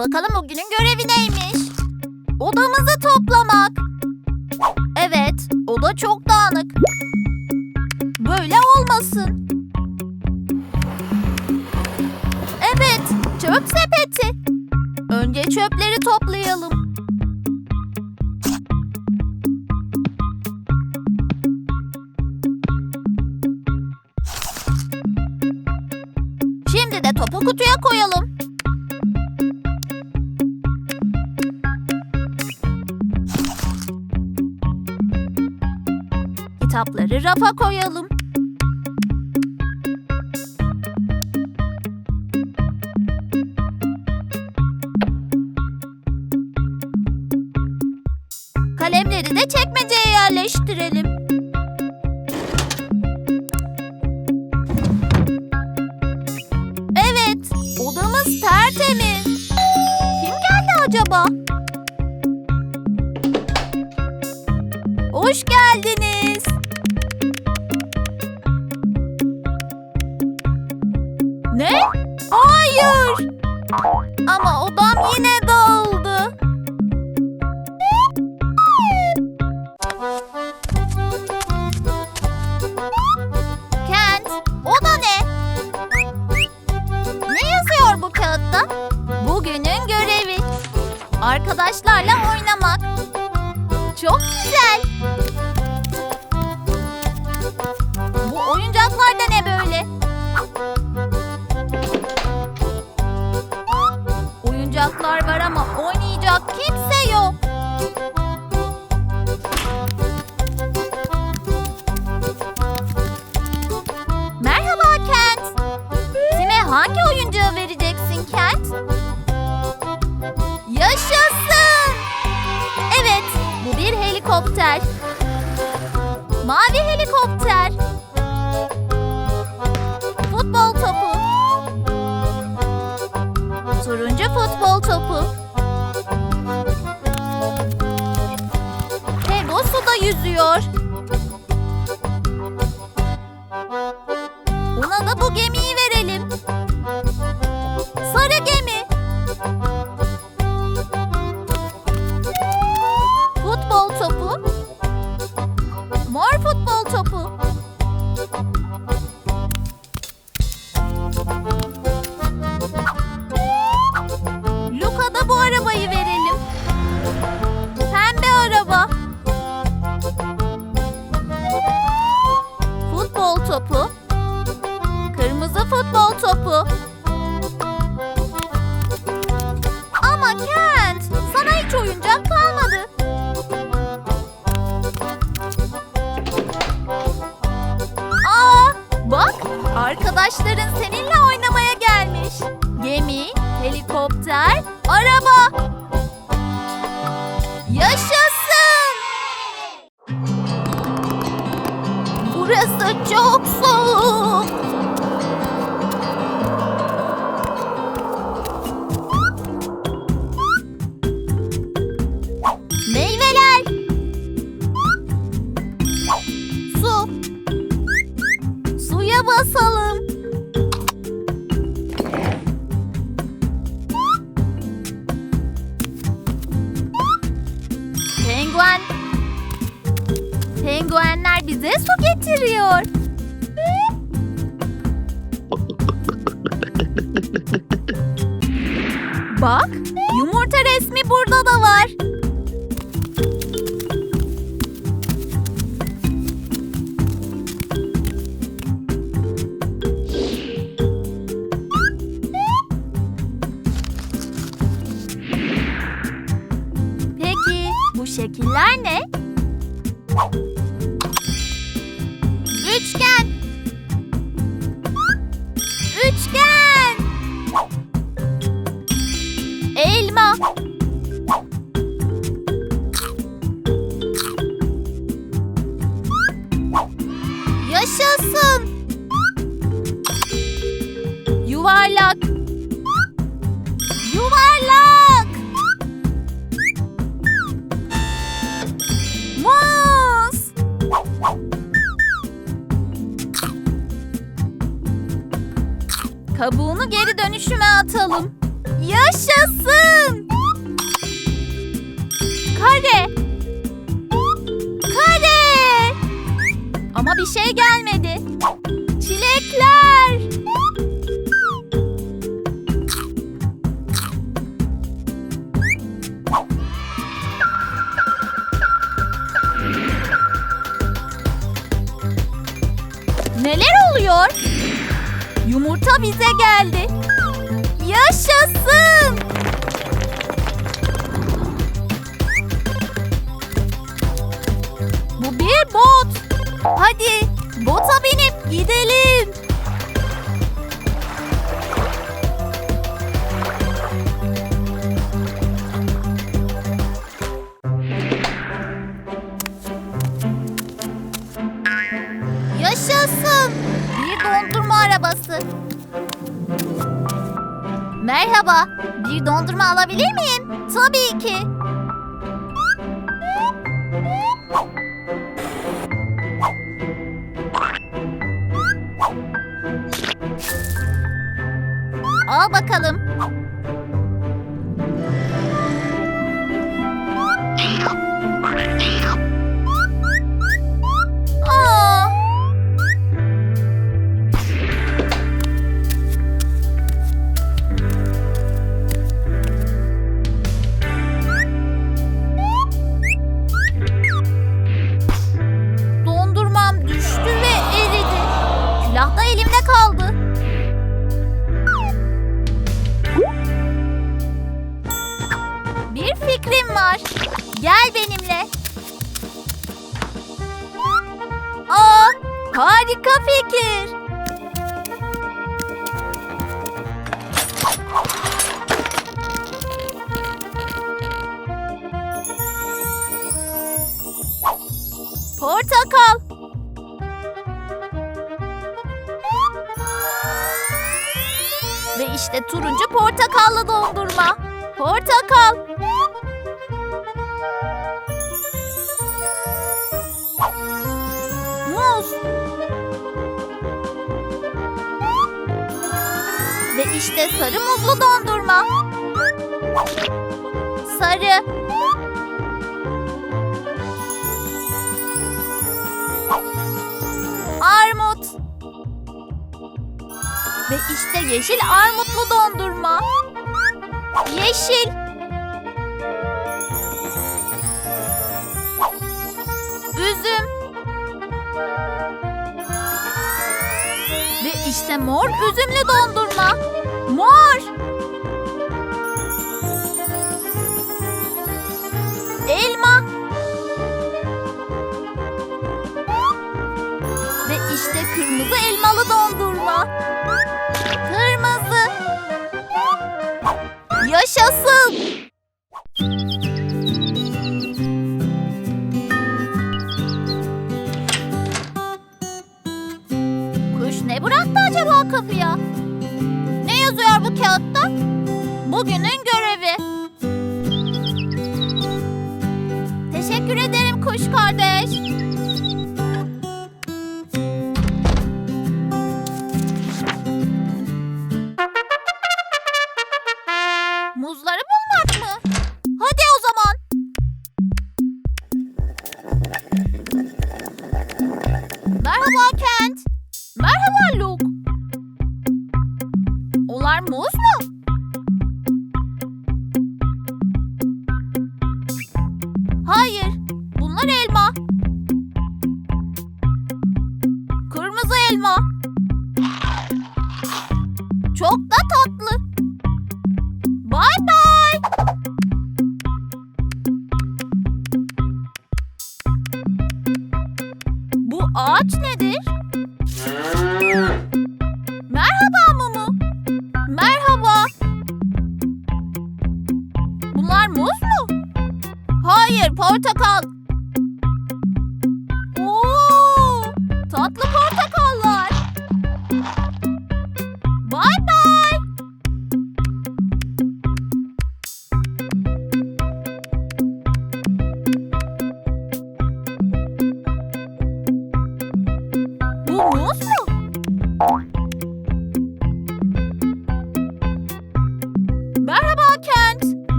Bakalım bugünün görevi neymiş? Odamızı toplamak. Evet, oda çok dağınık. Böyle olmasın. Evet, çöp sepeti. Önce çöpleri toplayalım. Şimdi de topu kutuya koyalım. Kitapları rafa koyalım. Kalemleri de çekmeceye yerleştirelim. Bugünün görevi. Arkadaşlarla oynamak. Çok güzel. Turuncu futbol topu. Topu. Kırmızı futbol topu. Ama Kent, sana hiç oyuncak kalmadı. Aa, bak, arkadaşların seninle Penguenler bize su getiriyor. Bak, yumurta resmi burada da var. Peki, bu şekiller ne? Kabuğunu geri dönüşüme atalım. Yaşasın! Kare! Kare! Ama bir şey gelmedi. Çilekler! Yumurta bize geldi. Yaşasın! Bu bir bot. Hadi bota binip gidelim. Yaşasın. Bir dondurma arabası. Merhaba. Bir dondurma alabilir miyim? Tabii ki. Al bakalım. Var. Gel benimle. Aa, harika fikir. Portakal. Ve işte turuncu portakallı dondurma. Portakal. İşte sarı muzlu dondurma. Sarı. Armut. Ve işte yeşil armutlu dondurma. Yeşil. Üzüm. Ve işte mor üzümlü dondurma. Mor. Ağaç nedir?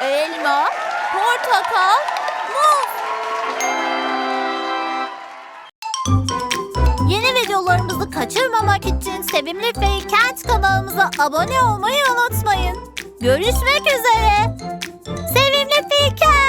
elma, portakal, muz. Yeni videolarımızı kaçırmamak için Sevimli ve Kent kanalımıza abone olmayı unutmayın. Görüşmek üzere. Sevimli Fey Kent.